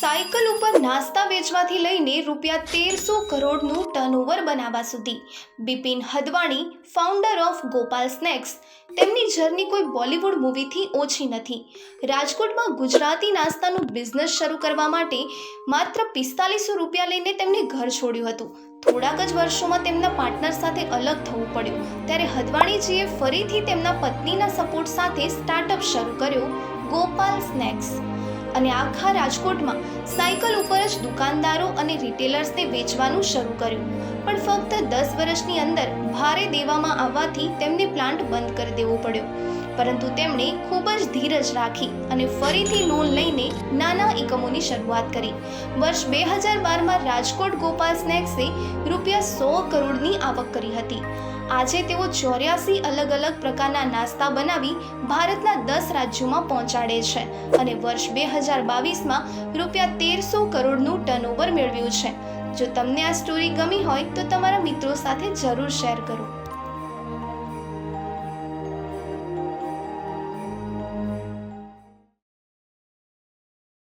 Cycle ઉપર નાસ્તા વેચવાથી લઈને રૂપિયા તેરસો કરોડનું ટર્નઓવર બનાવવા સુધી. Bipin Hadvani founder of Gopal snacks તેમની જર્ની કોઈ બોલિવૂડ મૂવીથી ઓછી નથી. રાજકોટમાં ગુજરાતી નાસ્તાનું બિઝનેસ શરૂ કરવા માટે માત્ર પિસ્તાલીસો રૂપિયા લઈને તેમણે ઘર છોડ્યું હતું. થોડાક જ વર્ષોમાં તેમના પાર્ટનર સાથે અલગ થવું પડ્યું. ત્યારે હદવાણીજીએ ફરીથી તેમના પત્નીના સપોર્ટ સાથે સ્ટાર્ટઅપ શરૂ કર્યો ગોપાલ સ્નેક્સ અને આખા રાજકોટમાં સાયકલ ઉપર જ દુકાનદારો અને રિટેલર્સને વેચવાનું શરૂ કર્યું. પણ ફક્ત દસ વર્ષની અંદર ભારે દેવામાં આવવાથી તેમને પ્લાન્ટ બંધ કરી દેવો પડ્યો. પરંતુ તેમણે ખૂબ જ ધીરજ રાખી અને ફરીથી લોન લઈને નાના એકમોની શરૂઆત કરી. વર્ષ બે હજાર બારમાં રાજકોટ ગોપાલ સ્નેક્સે રૂપિયા સો કરોડની આવક કરી હતી. આજે તેઓ ચોર્યાસી અલગ અલગ પ્રકારના નાસ્તા બનાવી ભારતના દસ રાજ્યોમાં પહોંચાડે છે અને વર્ષ બે હજાર બાવીસમાં રૂપિયા તેરસો કરોડનું ટર્નઓવર મેળવ્યું છે. જો તમને આ સ્ટોરી ગમી હોય તો તમારા મિત્રો સાથે જરૂર શેર કરો.